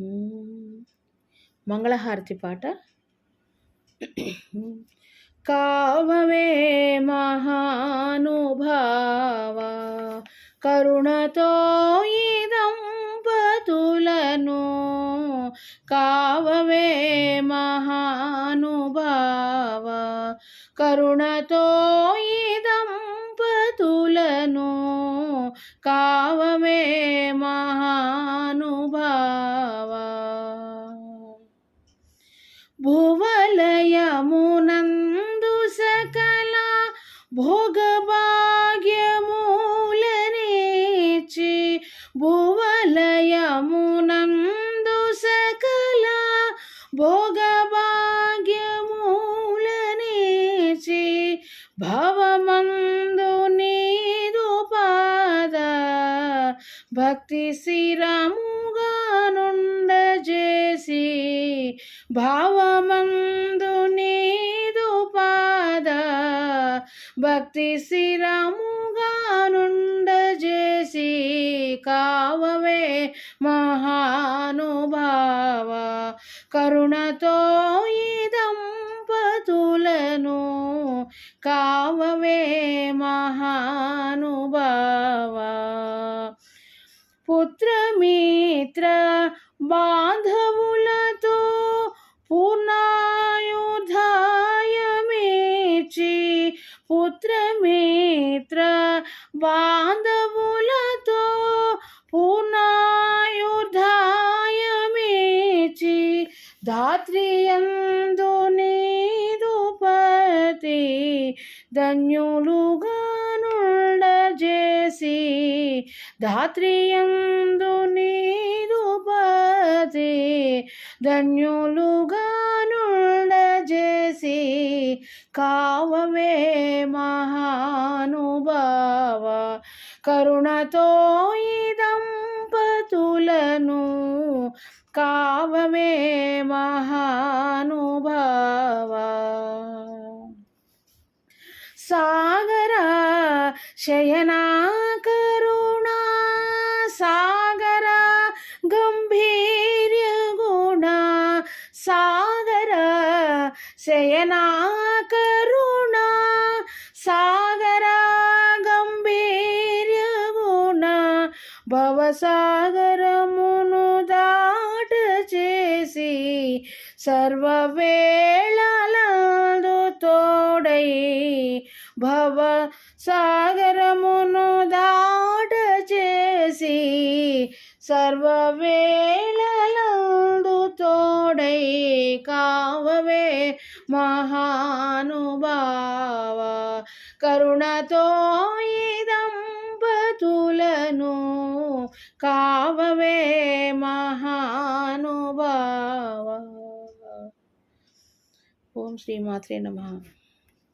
Hmm. మంగళహారతి పాట. కావవే మహానుభావ కరుణతో ఈ దంపతులను. కావవే మహానుభావ కరుణతో ఈ దంపతులను. కావవే మహానుభావ భోగభాగ్యమూలనేచి భువలయమునందు సకల భోగభాగ్యమూలనేచి భవమందు నీదు పాద భక్తి శిరముగా నుండజేసి భావమందు భక్తి శిరముగా నుండజేసి కావవే మహానుభావ. కరుణతో ఈ దంపతులను కావవే మహానుభావ. పుత్రమిత్ర బాంధ ధాత్రియందు నీదుపతి ధన్యులుగా నుండజేసి ధాత్రియందు నీదు పతి ధన్యులుగా నుండజేసి కావవే మహానుభావ కరుణతో ఈ దంపతులను కావవే సాగర శయనా కరుణా సాగర గంభీర్య గుణ సాగర శయనా కరుణా సాగర గంభీర్య గుణ భవసాగరమును దాట చేసి సర్వవేళలందు తోడై భవ సాగరమును దాట చేసి సర్వవేళలందు తోడై కావవే మహానుభావ. కరుణతో ఈ దంపతులను కావవే మహానుభావ. ఓం శ్రీమాత్రే నమః.